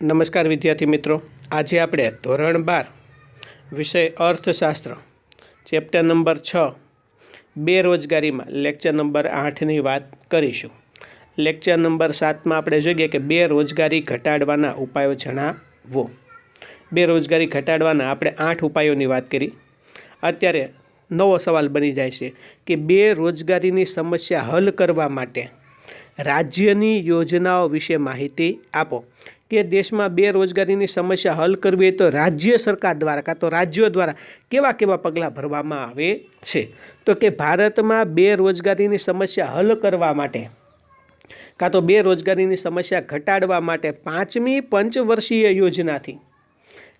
નમસ્કાર વિદ્યાર્થી મિત્રો. આજે આપણે ધોરણ બાર, વિષય અર્થશાસ્ત્ર, ચેપ્ટર નંબર છ, બેરોજગારીમાં લેક્ચર નંબર આઠની વાત કરીશું. લેક્ચર નંબર સાતમાં આપણે જોઈએ કે બેરોજગારી ઘટાડવાના ઉપાયો જણાવો. બેરોજગારી ઘટાડવાના આપણે આઠ ઉપાયોની વાત કરી. અત્યારે નવો સવાલ બની જાય છે કે બેરોજગારીની સમસ્યા હલ કરવા માટે રાજ્યની યોજનાઓ વિશે માહિતી આપો. કે દેશમાં બેરોજગારીની સમસ્યા હલ કરવી તો રાજ્ય સરકાર દ્વારા કાં તો રાજ્યો દ્વારા કેવા કેવા પગલાં ભરવામાં આવે છે? તો કે ભારતમાં બેરોજગારીની સમસ્યા હલ કરવા માટે, કાં તો બેરોજગારીની સમસ્યા ઘટાડવા માટે પાંચમી પંચવર્ષીય યોજનાથી,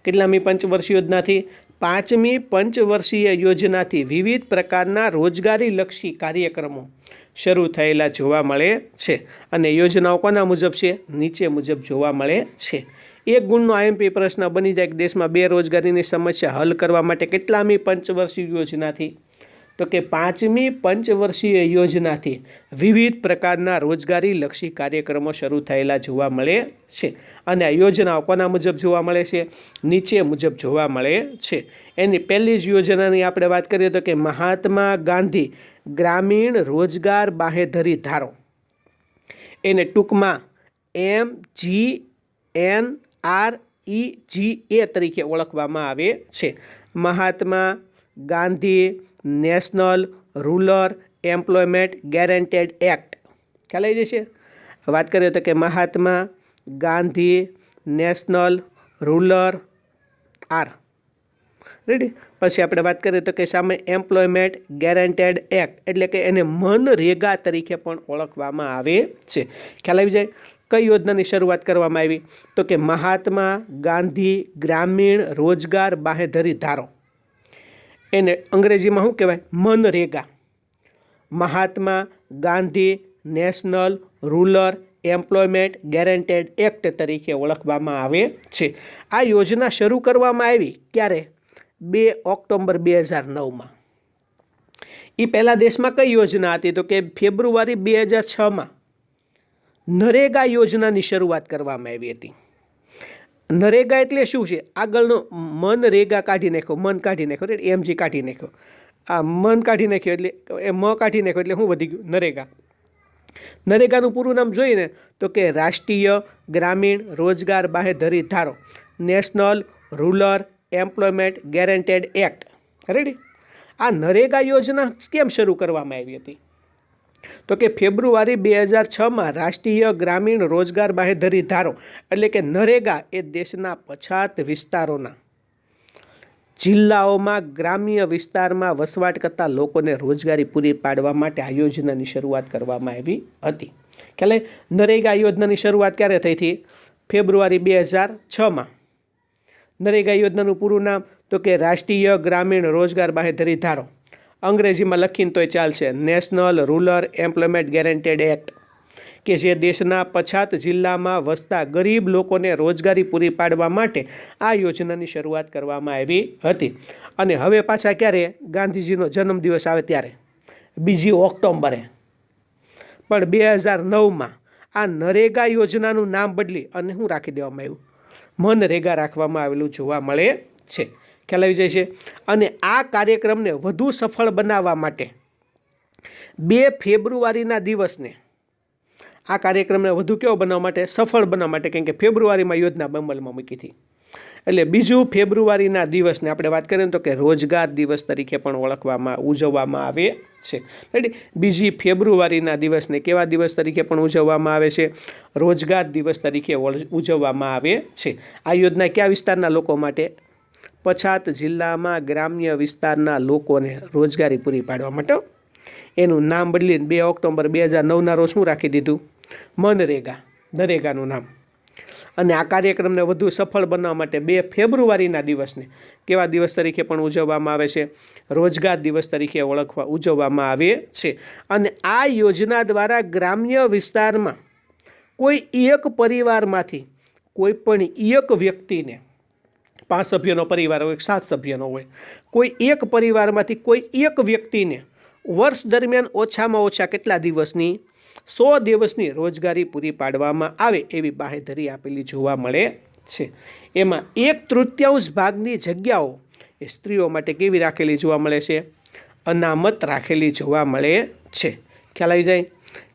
કેટલામી પંચવર્ષીય યોજનાથી, પાંચમી પંચવર્ષીય યોજનાથી વિવિધ પ્રકારના રોજગારીલક્ષી કાર્યક્રમો શરૂ થયેલા જોવા મળે છે. અને યોજનાઓ કોના મુજબ છે? નીચે મુજબ જોવા મળે છે. એક ગુણનો આઈએમપી પ્રશ્ન બની જાય કે દેશમાં બેરોજગારીની સમસ્યા હલ કરવા માટે કેટલામી પંચવર્ષીય યોજનાથી? તો કે પાંચમી પંચવર્ષીય યોજનાથી વિવિધ પ્રકારના રોજગારીલક્ષી કાર્યક્રમો શરૂ થયેલા જોવા મળે છે. અને આ યોજનાઓ કોના મુજબ જોવા મળે છે? નીચે મુજબ જોવા મળે છે. એની પહેલી જ યોજનાની આપણે વાત કરીએ તો કે મહાત્મા ગાંધી ગ્રામીણ રોજગાર બાહેધરી ધારો. એને ટૂંકમાં એમ જી એન આર ઈ જી એ તરીકે ઓળખવામાં આવે છે. Mahatma Gandhi National Rural Employment Guaranteed Act. ખ્યાલ આવી જશે? વાત કરીએ તો કે Mahatma Gandhi National Rural R. Ready પછી આપણે વાત કરીએ તો કે સામે એમ્પ્લોયમેન્ટ ગેરંટેડ એક્ટ એટલે કે એને મનરેગા તરીકે પણ ઓળખવામાં આવે છે. ખ્યાલ આવી જાય? કઈ યોજનાની શરૂઆત કરવામાં આવી? તો કે મહાત્મા ગાંધી ગ્રામીણ રોજગાર બાહેધરી ધારો. એને અંગ્રેજીમાં શું કહેવાય? MNREGA. Mahatma Gandhi National Rural Employment Guaranteed Act તરીકે ઓળખવામાં આવે છે. આ યોજના શરૂ કરવામાં આવી ક્યારે? બે ઓક્ટોબર બે હજાર નવમાં. એ પહેલાં દેશમાં કઈ યોજના હતી? તો કે ફેબ્રુઆરી બે હજાર છમાં નરેગા યોજનાની શરૂઆત કરવામાં આવી હતી. નરેગા એટલે શું છે? આગળનો મનરેગા કાઢી નાખ્યો, મન કાઢી નાખ્યો, એટલે એમજી કાઢી નાખ્યો. આ મન કાઢી નાખ્યો એટલે, એ મ કાઢી નાખ્યો એટલે શું વધી ગયું? નરેગા. નરેગાનું પૂરું નામ જોઈને તો કે રાષ્ટ્રીય ગ્રામીણ રોજગાર બાહેધરી ધારો, National Rural Employment Guaranteed Act ready આ નરેગા યોજના કેમ શરૂ કરવામાં આવી હતી? તો કે ફેબ્રુઆરી બે હજાર છમાં રાષ્ટ્રીય ગ્રામીણ રોજગાર બાહેધરી ધારો, એટલે કે નરેગા એ દેશના પછાત વિસ્તારોના. જિલ્લાઓમાં ગ્રામ્ય વિસ્તારમાં વસવાટ કરતા લોકોને રોજગારી પૂરી પાડવા માટે આ યોજનાની શરૂઆત કરવામાં આવી હતી. ખ્યાલે નરેગા યોજનાની શરૂઆત ક્યારે થઈ હતી? ફેબ્રુઆરી બે હજાર છમાં. નરેગા યોજનાનું પૂરું નામ તો કે રાષ્ટ્રીય ગ્રામીણ રોજગાર બાહેધરી ધારો. અંગ્રેજીમાં લખીને તોય ચાલશે National Rural Employment Guaranteed Act કે જે દેશના પછાત જિલ્લામાં વસતા ગરીબ લોકોને રોજગારી પૂરી પાડવા માટે આ યોજનાની શરૂઆત કરવામાં આવી હતી. અને હવે પાછા ક્યારે? ગાંધીજીનો જન્મદિવસ આવે ત્યારે, બીજી ઓક્ટોમ્બરે પણ બે હજાર નવમાં આ નરેગા યોજનાનું નામ બદલી અને હું રાખી દેવામાં આવ્યું. મનરેગા રાખવામાં આવેલું જોવા મળે છે. ખ્યાલ આવી જાય છે. અને આ કાર્યક્રમને વધુ સફળ બનાવવા માટે બે ફેબ્રુઆરીના દિવસને આ કાર્યક્રમને વધુ કેવો બનાવવા માટે? સફળ બનાવવા માટે, કેમ કે ફેબ્રુઆરીમાં યોજના અમલમાં મૂકી હતી. એટલે બીજું ફેબ્રુઆરીના દિવસને આપણે વાત કરીએ તો કે રોજગાર દિવસ તરીકે પણ ઓળખવામાં, ઉજવવામાં આવે છે. રેડી બીજી ફેબ્રુઆરીના દિવસને કેવા દિવસ તરીકે પણ ઉજવવામાં આવે છે? રોજગાર દિવસ તરીકે ઉજવવામાં આવે છે. આ યોજના કયા વિસ્તારના લોકો માટે? પછાત જિલ્લામાં ગ્રામ્ય વિસ્તારના લોકોને રોજગારી પૂરી પાડવા માટે. એનું નામ બદલીને બે ઓક્ટોબર બે હજાર નવના રોજ શું રાખી દીધું? મનરેગા. નરેગાનું નામ. અને આ કાર્યક્રમને વધુ સફળ બનાવવા માટે બે ફેબ્રુઆરીના દિવસને કેવા દિવસ તરીકે પણ ઉજવવામાં આવે છે? રોજગાર દિવસ તરીકે ઓળખવા ઉજવવામાં આવે છે. અને આ યોજના દ્વારા ગ્રામ્ય વિસ્તારમાં કોઈ એક પરિવારમાંથી કોઈ પણ એક વ્યક્તિને પાંચ સભ્યનો પરિવાર હોય, સાત સભ્યનો હોય, કોઈ એક પરિવારમાંથી કોઈ એક વ્યક્તિને વર્ષ દરમિયાન ઓછામાં ઓછા કેટલા દિવસની સો દિવસની રોજગારી પૂરી પાડવામાં આવે એવી બાહેધરી આપેલી જોવા મળે છે. એમાં એક તૃતીયાંશ ભાગની જગ્યાઓ એ સ્ત્રીઓ માટે કેવી રાખેલી જોવા મળે છે? અનામત રાખેલી જોવા મળે છે. ખ્યાલ આવી જાય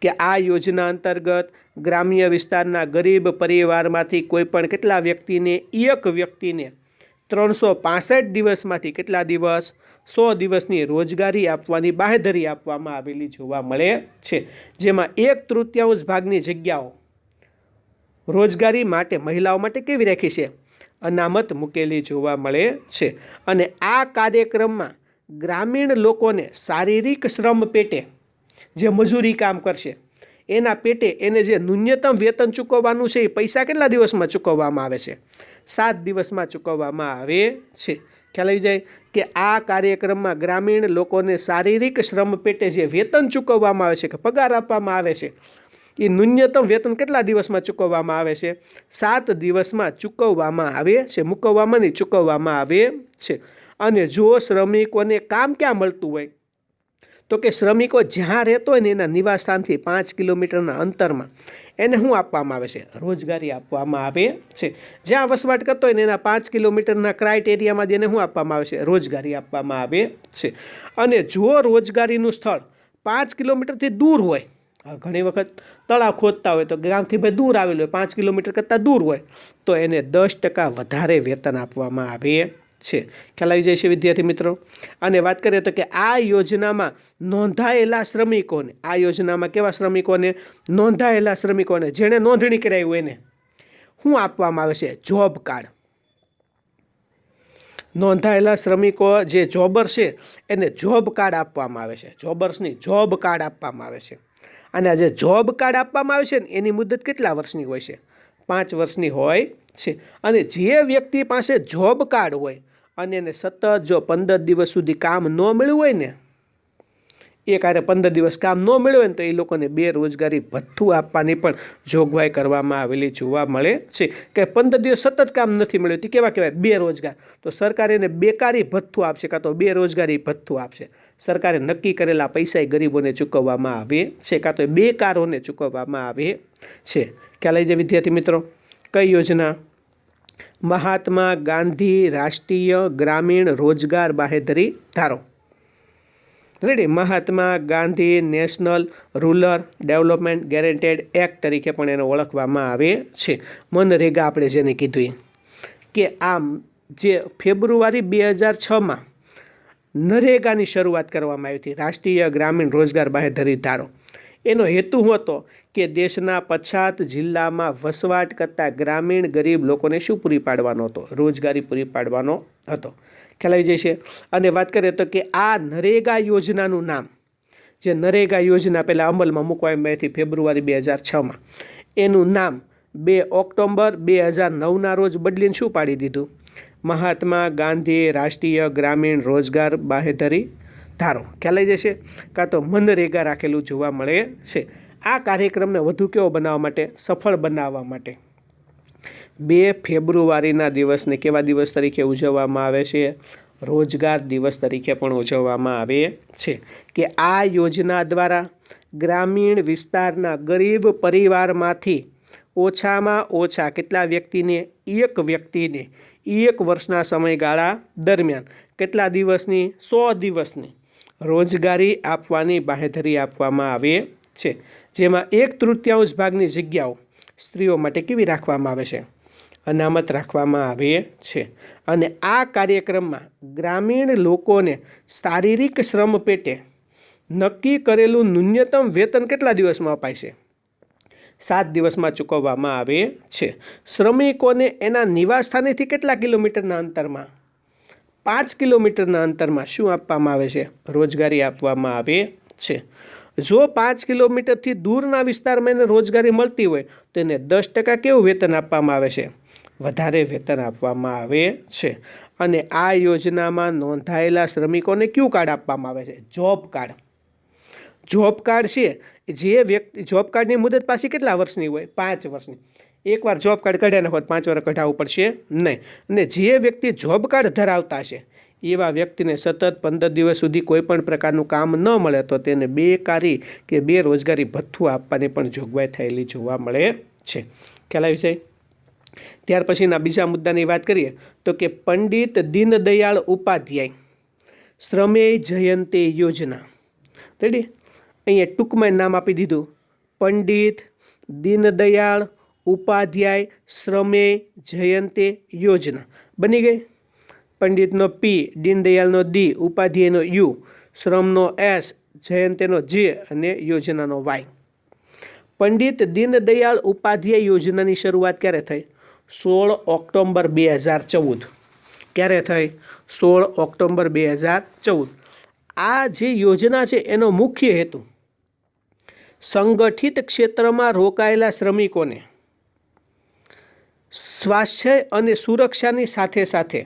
કે આ યોજના અંતર્ગત ગ્રામ્ય વિસ્તારના ગરીબ પરિવારમાંથી કોઈપણ કેટલા વ્યક્તિને, એક વ્યક્તિને ત્રણસો પાસઠ દિવસમાંથી કેટલા દિવસ સો દિવસની રોજગારી આપવાની બાહેધરી આપવામાં આવેલી જોવા મળે છે. જેમાં એક તૃતીયાંશ ભાગની જગ્યાઓ રોજગારી માટે મહિલાઓ માટે કેવી રાખી છે? અનામત મૂકેલી જોવા મળે છે. અને આ કાર્યક્રમમાં ગ્રામીણ લોકોને શારીરિક શ્રમ પેટે જે મજૂરી કામ કરશે, એના પેટે એને જે ન્યૂનતમ વેતન ચૂકવવાનું છે, એ પૈસા કેટલા દિવસમાં ચૂકવવામાં આવે છે? સાત દિવસમાં ચૂકવવામાં આવે છે. ખ્યાલ આવી જાય કે આ કાર્યક્રમમાં ગ્રામીણ લોકોને શારીરિક શ્રમ પેટે જે વેતન ચૂકવવામાં આવે છે કે પગાર આપવામાં આવે છે, એ ન્યૂનતમ વેતન કેટલા દિવસમાં ચૂકવવામાં આવે છે? સાત દિવસમાં ચૂકવવામાં આવે છે મૂકવવામાં નહીં, ચૂકવવામાં આવે છે. અને જો શ્રમિકોને કામ ક્યાં મળતું હોય? તો કે શ્રમિકો જ્યાં રહેતો હોય ને એના નિવાસસ્થાનથી પાંચ કિલોમીટરના અંતરમાં. એને શું આપવામાં આવે છે? રોજગારી આપવામાં આવે છે. જ્યાં વસવાટ કરતો હોય ને એના પાંચ કિલોમીટરના ક્રાઇટેરિયામાં જેને શું આપવામાં આવે છે? રોજગારી આપવામાં આવે છે. અને જો રોજગારીનું સ્થળ પાંચ કિલોમીટરથી દૂર હોય ઘણી વખત તળાવ ખોદતા હોય તો ગામથી ભાઈ દૂર આવેલું હોય, પાંચ કિલોમીટર કરતાં દૂર હોય, તો એને દસ ટકા વધારે વેતન આપવામાં આવે છે. ખ્યાલ જાય છે વિદ્યાર્થી મિત્રો? અને વાત કરીએ તો કે આ યોજનામાં નોંધાયેલા શ્રમિકોને, આ યોજનામાં કેવા શ્રમિકોને? નોંધાયેલા શ્રમિકોને, જેણે નોંધણી કરાવી હોય એને. શું આપવામાં આવે છે? Job card. નોંધાયેલા શ્રમિકો જે જોબર છે, એને જોબ કાર્ડ આપવામાં આવે છે. જોબર્સની જોબ કાર્ડ આપવામાં આવે છે. અને આ જે જોબ કાર્ડ આપવામાં આવે છે ને, એની મુદત કેટલા વર્ષની હોય છે? પાંચ વર્ષની હોય છે. અને જે વ્યક્તિ પાસે જોબ કાર્ડ હોય અને એને સતત જો પંદર દિવસ સુધી કામ ન મળ્યું હોય ને, એ કારે પંદર દિવસ કામ ન મળ્યું હોય ને, તો એ લોકોને બેરોજગારી ભથ્થું આપવાની પણ જોગવાઈ કરવામાં આવેલી જોવા મળે છે. કે પંદર દિવસ સતત કામ નથી મળ્યું, તે કેવા કહેવાય? બેરોજગાર. તો સરકાર એને બેકારી ભથ્થું આપશે કાં તો બેરોજગારી ભથ્થું આપશે. સરકારે નક્કી કરેલા પૈસા ગરીબોને ચૂકવવામાં આવે છે, કાં તો બેકારોને ચૂકવવામાં આવે છે. ખ્યાલ આવી જાય વિદ્યાર્થી મિત્રો? કઈ યોજના? મહાત્મા ગાંધી રાષ્ટ્રીય ગ્રામીણ રોજગાર બાહેધરી ધારો. Ready Mahatma Gandhi National Rural Development Guaranteed Act તરીકે પણ એને ઓળખવામાં આવે છે. મનરેગા આપણે જેને કીધું કે આમ જે ફેબ્રુઆરી બે હજાર છમાં નરેગાની શરૂઆત કરવામાં આવી હતી. રાષ્ટ્રીય ગ્રામીણ રોજગાર બાહેધરી ધારો. એનો હેતુ હતો કે દેશના પછાત જિલ્લામાં વસવાટ કરતા ગ્રામીણ ગરીબ લોકોને શું પૂરી પાડવાનો હતો? રોજગારી પૂરી પાડવાનો હતો. ખ્યાલ આવી છે અને વાત કરીએ તો કે આ નરેગા યોજનાનું નામ, જે નરેગા યોજના પહેલાં અમલમાં મૂકવામાં આવી ફેબ્રુઆરી બે હજાર છમાં, એનું નામ બે ઓક્ટોબર બે હજાર નવના રોજ બદલીને શું પાડી દીધું? મહાત્મા ગાંધી રાષ્ટ્રીય ગ્રામીણ રોજગાર બાહેધરી ધારો ખ્યાલ આવી જશે, કાં તો મનરેગા રાખેલું જોવા મળે છે. આ કાર્યક્રમને વધુ કેવો બનાવવા માટે? સફળ બનાવવા માટે. બે ફેબ્રુઆરીના દિવસને કેવા દિવસ તરીકે ઉજવવામાં આવે છે? રોજગાર દિવસ તરીકે પણ ઉજવવામાં આવે છે. કે આ યોજના દ્વારા ગ્રામીણ વિસ્તારના ગરીબ પરિવારમાંથી ઓછામાં ઓછા કેટલા વ્યક્તિને? એક વ્યક્તિને એક વર્ષના સમયગાળા દરમિયાન. કેટલા દિવસની? સો દિવસની. રોજગારી આપવાની બાહેધરી આપવામાં આવે છે. જેમાં એક તૃતીયાંશ ભાગની જગ્યાઓ સ્ત્રીઓ માટે કેવી રાખવામાં આવે છે? અનામત રાખવામાં આવે છે. અને આ કાર્યક્રમમાં ગ્રામીણ લોકોને શારીરિક શ્રમ પેટે નક્કી કરેલું ન્યૂનતમ વેતન કેટલા દિવસમાં અપાય છે? સાત દિવસમાં ચૂકવવામાં આવે છે. શ્રમિકોને એના નિવાસસ્થાનેથી કેટલા કિલોમીટરના અંતરમાં? પાંચ કિલોમીટરના અંતરમાં શું આપવામાં આવે છે? રોજગારી આપવામાં આવે છે. જો પાંચ કિલોમીટરથી દૂરના વિસ્તારમાં એને રોજગારી મળતી હોય, તો એને દસ ટકા કેવું વેતન આપવામાં આવે છે? વધારે વેતન આપવામાં આવે છે. અને આ યોજનામાં નોંધાયેલા શ્રમિકોને કયું કાર્ડ આપવામાં આવે છે? Job card. જોબ કાર્ડ છે. જે વ્યક્તિ, જોબ કાર્ડની મુદત પાછી કેટલા વર્ષની હોય? પાંચ વર્ષની. એકવાર જોબ કાર્ડ કઢ્યા હોત પાંચ વાર કઢાવવું પડશે નહીં. અને જે વ્યક્તિ જોબ કાર્ડ ધરાવતા છે એવા વ્યક્તિને સતત પંદર દિવસ સુધી કોઈ પણ પ્રકારનું કામ ન મળે તો તેને બેકારી કે બેરોજગારી ભથ્થું આપવાની પણ જોગવાઈ થયેલી જોવા મળે છે. ખ્યાલ આવી છે ત્યાર પછીના બીજા મુદ્દાની વાત કરીએ તો કે પંડિત દીનદયાળ ઉપાધ્યાય શ્રમેય જયંતે યોજના. રેડી અહીંયા ટૂંકમાં નામ આપી દીધું. પંડિત દીનદયાળ ઉપાધ્યાય શ્રમે જયંતે યોજના. બની ગઈ? પંડિતનો પી દીનદયાળનો દી ઉપાધ્યાયનો યુ શ્રમનો એસ જયંતેનો જે અને યોજનાનો વાય પંડિત દીનદયાળ ઉપાધ્યાય યોજનાની શરૂઆત ક્યારે થઈ? સોળ ઓક્ટોબર બે હજાર ચૌદ. ક્યારે થઈ? સોળ ઓક્ટોબર બે હજાર ચૌદ. આ જે યોજના છે એનો મુખ્ય હેતુ સંગઠિત ક્ષેત્રમાં રોકાયેલા શ્રમિકોને સ્વાસ્થ્ય અને સુરક્ષાની સાથે સાથે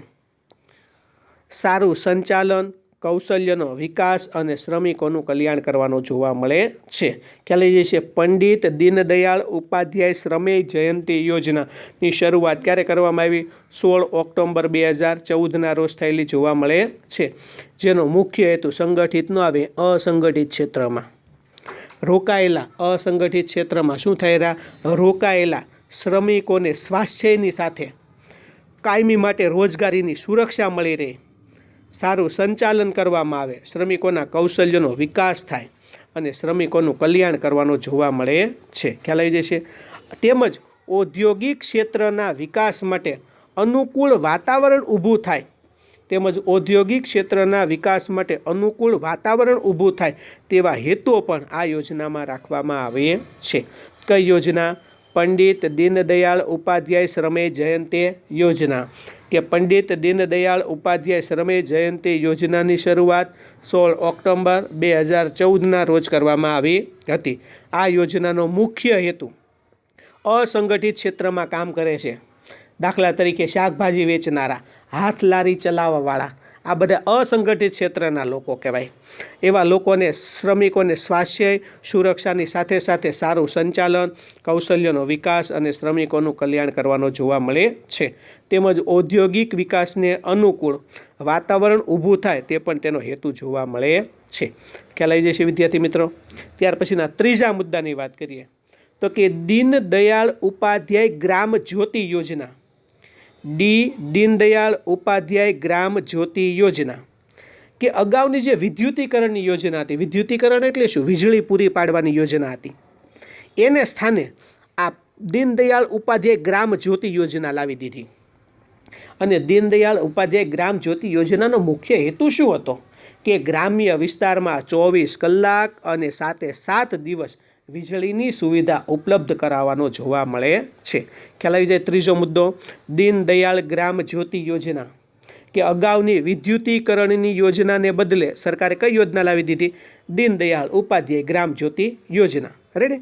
સારું સંચાલન, કૌશલ્યનો વિકાસ અને શ્રમિકોનું કલ્યાણ કરવાનો જોવા મળે છે. ખ્યાલ જાય છે, પંડિત દીનદયાળ ઉપાધ્યાય શ્રમેય જયંતિ યોજનાની શરૂઆત ક્યારે કરવામાં આવી? સોળ ઓક્ટોબર બે હજાર ચૌદના રોજ થયેલી જોવા મળે છે. જેનો મુખ્ય હેતુ સંગઠિત ન આવે, અસંગઠિત ક્ષેત્રમાં. રોકાયેલા અસંગઠિત ક્ષેત્રમાં શું થઈ રહ્યા? રોકાયેલા શ્રમિકોને સ્વાસ્થ્યની સાથે કાયમી માટે રોજગારીની સુરક્ષા મળી રહે. સારું સંચાલન કરવામાં આવે. શ્રમિકોના કૌશલ્યનો વિકાસ થાય અને શ્રમિકોનું કલ્યાણ કરવાનો જોવા મળે છે. ખ્યાલ આવી જશે. તેમજ ઔદ્યોગિક ક્ષેત્રના વિકાસ માટે અનુકૂળ વાતાવરણ ઊભું થાય. તેમજ ઔદ્યોગિક ક્ષેત્રના વિકાસ માટે અનુકૂળ વાતાવરણ ઊભું થાય તેવા હેતુઓ પણ આ યોજનામાં રાખવામાં આવે છે. કઈ યોજના? પંડિત દીનદયાળ ઉપાધ્યાય શ્રમે જયંતે યોજના. કે પંડિત દીનદયાળ ઉપાધ્યાય શ્રમે જયંતિ યોજનાની શરૂઆત સોળ ઓક્ટોબર બે હજાર ચૌદના રોજ કરવામાં આવી હતી. આ યોજનાનો મુખ્ય હેતુ અસંગઠિત ક્ષેત્રમાં કામ કરે છે. દાખલા તરીકે શાકભાજી વેચનારા હાથ લારી ચલાવવાવાળા આ બધા અસંગઠિત ક્ષેત્રના લોકો કહેવાય. એવા લોકોને શ્રમિકોને સ્વાસ્થ્ય, સુરક્ષાની સાથે સાથે સારું સંચાલન, કૌશલ્યનો વિકાસ અને શ્રમિકોનું કલ્યાણ કરવાનો જોવા મળે છે. તેમજ ઔદ્યોગિક વિકાસને અનુકૂળ વાતાવરણ ઊભું થાય તે પણ તેનો હેતુ જોવા મળે છે. ખ્યાલ આવી જશે વિદ્યાર્થી મિત્રો? ત્યાર પછીના ત્રીજા મુદ્દાની વાત કરીએ. તો કે દીનદયાળ ઉપાધ્યાય ગ્રામ જ્યોતિ યોજના. ડી દીનદયાળ ઉપાધ્યાય ગ્રામ જ્યોતિ યોજના. કે અગાઉની જે વિદ્યુતીકરણની યોજના હતી, વિદ્યુતીકરણ એટલે શું? વીજળી પૂરી પાડવાની યોજના હતી. એને સ્થાને આ દીનદયાળ ઉપાધ્યાય ગ્રામ જ્યોતિ યોજના લાવી દીધી. અને દીનદયાળ ઉપાધ્યાય ગ્રામ જ્યોતિ યોજનાનો મુખ્ય હેતુ શું હતો? કે ગ્રામ્ય વિસ્તારમાં ચોવીસ કલાક અને સાતે સાત દિવસ વીજળીની સુવિધા ઉપલબ્ધ કરાવવાનો જોવા મળે છે. ખ્યાલ આવી જાય ત્રીજો મુદ્દો દીનદયાળ ગ્રામ જ્યોતિ યોજના. કે અગાઉની વિદ્યુતીકરણની યોજનાને બદલે સરકારે કઈ યોજના લાવી દીધી? દીનદયાળ ઉપાધ્યાય ગ્રામ જ્યોતિ યોજના. રેડી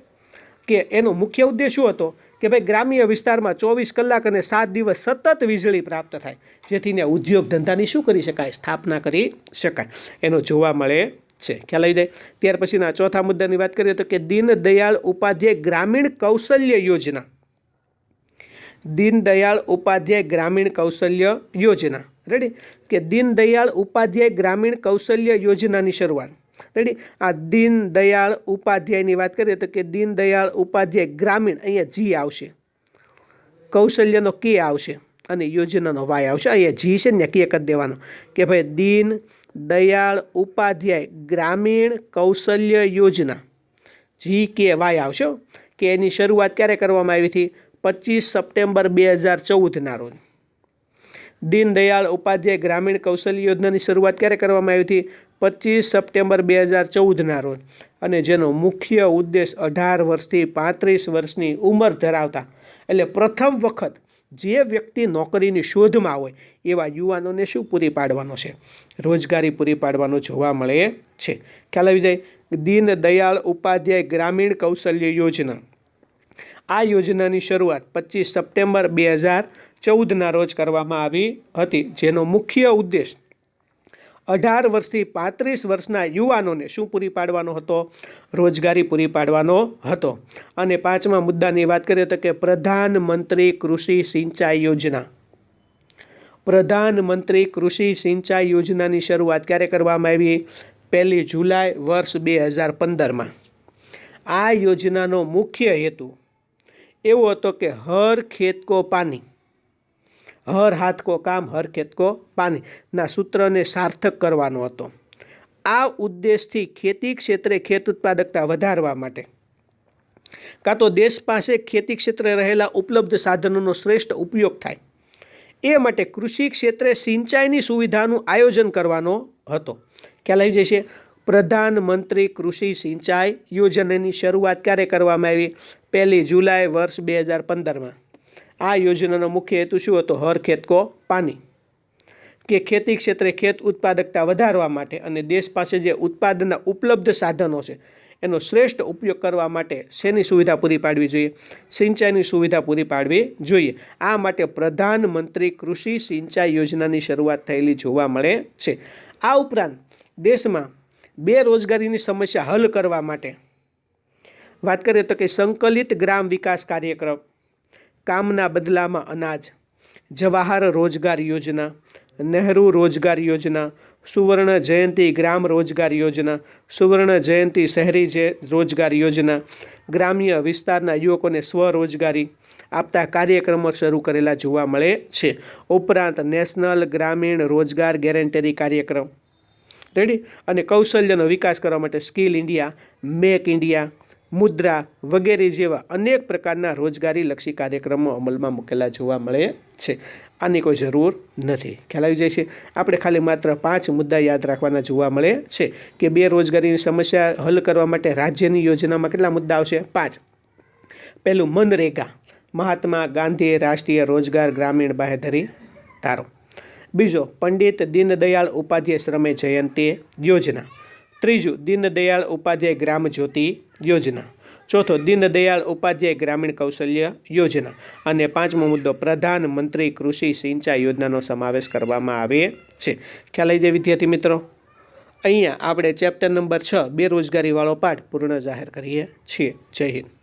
કે એનો મુખ્ય ઉદ્દેશ શું હતો? કે ભાઈ ગ્રામ્ય વિસ્તારમાં ચોવીસ કલાક અને સાત દિવસ સતત વીજળી પ્રાપ્ત થાય. જેથી ને ઉદ્યોગ ધંધાની શું કરી શકાય? સ્થાપના કરી શકાય. એનો જોવા મળે છે. ખ્યાલ આવી જાય. ત્યાર પછીના ચોથા મુદ્દાની વાત કરીએ તો કે દીનદયાળ ઉપાધ્યાય ગ્રામીણ કૌશલ્ય યોજના. દીનદયાળ ઉપાધ્યાય ગ્રામીણ કૌશલ્ય યોજના. રેડી કે દીનદયાળ ઉપાધ્યાય ગ્રામીણ કૌશલ્ય યોજનાની શરૂઆત. રેડી આ દીનદયાળ ઉપાધ્યાયની વાત કરીએ તો કે દીનદયાળ ઉપાધ્યાય ગ્રામીણ અહીંયા જી આવશે. કૌશલ્યનો કે આવશે અને યોજનાનો વાય આવશે. અહીંયા જી છે ને કે કરી દેવાનો. કે ભાઈ દીન દયાળ ઉપાધ્યાય ગ્રામીણ કૌશલ્ય યોજના. જી કે વાય આવશો કે એની શરૂઆત ક્યારે કરવામાં આવી હતી? પચીસ સપ્ટેમ્બર બે હજાર ચૌદના રોજ. દીનદયાળ ઉપાધ્યાય ગ્રામીણ કૌશલ્ય યોજનાની શરૂઆત ક્યારે કરવામાં આવી હતી? પચીસ સપ્ટેમ્બર બે હજાર ચૌદના રોજ. અને જેનો મુખ્ય ઉદ્દેશ અઢાર વર્ષથી પાંત્રીસ વર્ષની ઉંમર ધરાવતા. એટલે પ્રથમ વખત જે વ્યક્તિ નોકરીની શોધમાં હોય, એવા યુવાનોને શું પૂરી પાડવાનો છે? રોજગારી પૂરી પાડવાનું જોવા મળે છે. ખ્યાલ આવી જાય? દીન દયાળ ઉપાધ્યાય ગ્રામીણ કૌશલ્ય યોજના. આ યોજનાની શરૂઆત પચીસ સપ્ટેમ્બર બે હજાર ચૌદના રોજ કરવામાં આવી હતી, જેનો મુખ્ય ઉદ્દેશ અઢાર વર્ષથી પાંત્રીસ વર્ષના યુવાનોને શું પૂરી પાડવાનો હતો? રોજગારી પૂરી પાડવાનો હતો. અને પાંચમા મુદ્દાની વાત કરીએ તો કે પ્રધાનમંત્રી કૃષિ સિંચાઈ યોજના. પ્રધાનમંત્રી કૃષિ સિંચાઈ યોજનાની શરૂઆત ક્યારે કરવામાં આવી? પહેલી જુલાઈ વર્ષ બે હજાર પંદરમાં. આ યોજનાનો મુખ્ય હેતુ એવો હતો કે હર ખેત કો પાની હર હાથ કો કામ, હર ખેત કો સૂત્રને સાર્થક કરવાનો હતો. આ ઉદ્દેશથી ખેતી ક્ષેત્રે ખેત ઉત્પાદકતા વધારવા માટે કાં તો દેશ પાસે ખેતી ક્ષેત્રે રહેલા ઉપલબ્ધ સાધનોનો શ્રેષ્ઠ ઉપયોગ થાય. એ માટે કૃષિ ક્ષેત્રે સિંચાઈની સુવિધાનું આયોજન કરવાનો હતો. ખ્યાલ આવી જશે? પ્રધાનમંત્રી કૃષિ સિંચાઈ યોજનાની શરૂઆત ક્યારે કરવામાં આવી? પહેલી જુલાઈ વર્ષ બે હજાર પંદરમાં. આ યોજનાનો મુખ્ય હેતુ શું હતો? હર ખેતકો પાની. કે ખેતી ક્ષેત્રે ખેત ઉત્પાદકતા વધારવા માટે અને દેશ પાસે જે ઉત્પાદનના ઉપલબ્ધ સાધનો છે, એનો શ્રેષ્ઠ ઉપયોગ કરવા માટે શેની સુવિધા પૂરી પાડવી જોઈએ? સિંચાઈની સુવિધા પૂરી પાડવી જોઈએ. આ માટે પ્રધાનમંત્રી કૃષિ સિંચાઈ યોજનાની શરૂઆત થયેલી જોવા મળે છે. આ ઉપરાંત દેશમાં બેરોજગારીની સમસ્યા હલ કરવા માટે વાત કરીએ તો કે સંકલિત ગ્રામ વિકાસ કાર્યક્રમ કામના બદલામાં અનાજ, જવાહર રોજગાર યોજના, નહેરુ રોજગાર યોજના, સુવર્ણ જયંતી ગ્રામ રોજગાર યોજના, સુવર્ણ જયંતી શહેરી જે રોજગાર યોજના, ગ્રામ્ય વિસ્તારના યુવકોને સ્વરોજગારી આપતા કાર્યક્રમો શરૂ કરેલા જોવા મળે છે. ઉપરાંત નેશનલ ગ્રામીણ રોજગાર ગેરંટેરી કાર્યક્રમ. રેડી અને કૌશલ્યનો વિકાસ કરવા માટે Skill India, Make India Mudra વગેરે જેવા અનેક પ્રકારના રોજગારીલક્ષી કાર્યક્રમો અમલમાં મૂકેલા જોવા મળે છે. આની કોઈ જરૂર નથી. ખ્યાલ આવી જાય છે. આપણે ખાલી માત્ર પાંચ મુદ્દા યાદ રાખવાના જોવા મળે છે કે બેરોજગારીની સમસ્યા હલ કરવા માટે રાજ્યની યોજનામાં કેટલા મુદ્દા આવશે? પાંચ. પહેલું મનરેગા. મહાત્મા ગાંધી રાષ્ટ્રીય રોજગાર ગ્રામીણ બાહેધરી ધારો બીજો, પંડિત દીનદયાળ ઉપાધ્યાય શ્રમે જયંતી યોજના. ત્રીજું, દીનદયાળ ઉપાધ્યાય ગ્રામ જ્યોતિ યોજના. ચોથો, દીનદયાળ ઉપાધ્યાય ગ્રામીણ કૌશલ્ય યોજના. અને પાંચમો મુદ્દો પ્રધાનમંત્રી કૃષિ સિંચાઈ યોજનાનો સમાવેશ કરવામાં આવે છે. ખ્યાલ આવી જાય વિદ્યાર્થી મિત્રો? અહીંયા આપણે ચેપ્ટર નંબર છ, બેરોજગારીવાળો પાઠ પૂર્ણ જાહેર કરીએ છીએ. જય હિન્દ.